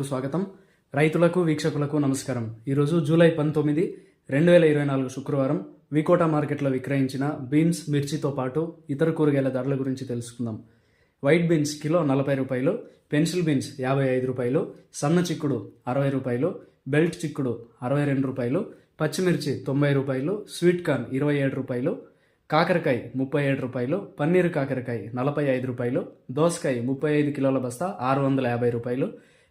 ఛానల్కు స్వాగతం. రైతులకు వీక్షకులకు నమస్కారం. ఈరోజు జూలై పంతొమ్మిది రెండు వేల ఇరవై నాలుగు శుక్రవారం వికోటా మార్కెట్లో విక్రయించిన బీన్స్ మిర్చితో పాటు ఇతర కూరగాయల ధరల గురించి తెలుసుకుందాం. వైట్ బీన్స్ కిలో నలభై రూపాయలు పెన్సిల్ బీన్స్ యాభై ఐదు రూపాయలు సన్న చిక్కుడు అరవై రూపాయలు బెల్ట్ చిక్కుడు అరవై రెండు రూపాయలు పచ్చిమిర్చి తొంభై రూపాయలు స్వీట్ కార్న్ ఇరవై ఏడు రూపాయలు కాకరకాయ ముప్పై ఏడు రూపాయలు పన్నీరు కాకరకాయ నలభై ఐదు రూపాయలు దోసకాయ ముప్పై ఐదు కిలోల బస్తా ఆరు వందల యాభై రూపాయలు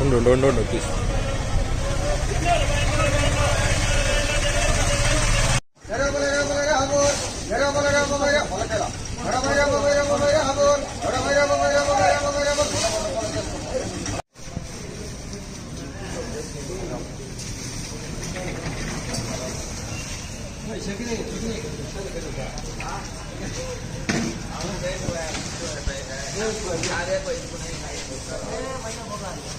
ఉండు ఉండు ఉండు 啊啊啊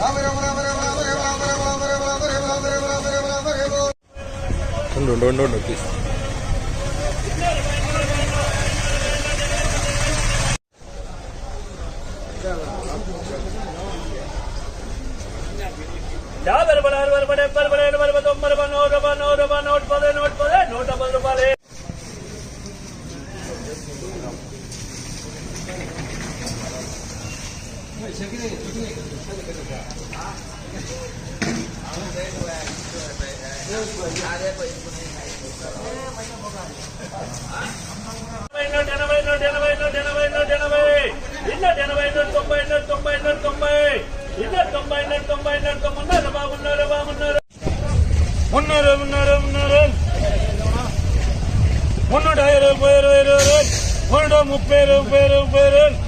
राम राम राम உண்டு உண்டு உண்டு உண்டு பீஸ் செக்கினே செக்கினே செக்கினே ఎనభై నూట ఎనభై నూట ఎనభై నూట ఎనభై ఇన్న ఎనభై నూట తొంభై నూట తొంభై నూట తొంభై ఇన్న తొంభై నూట తొంభై నూట తొమ్మిది బాగున్నారు బాగున్నారు మున్నూరు ఉన్నారు మున్నూరు మున్నూట ఇరవై ముప్పై ఇరవై ఇరవై ముప్పై ముప్పై ముప్పై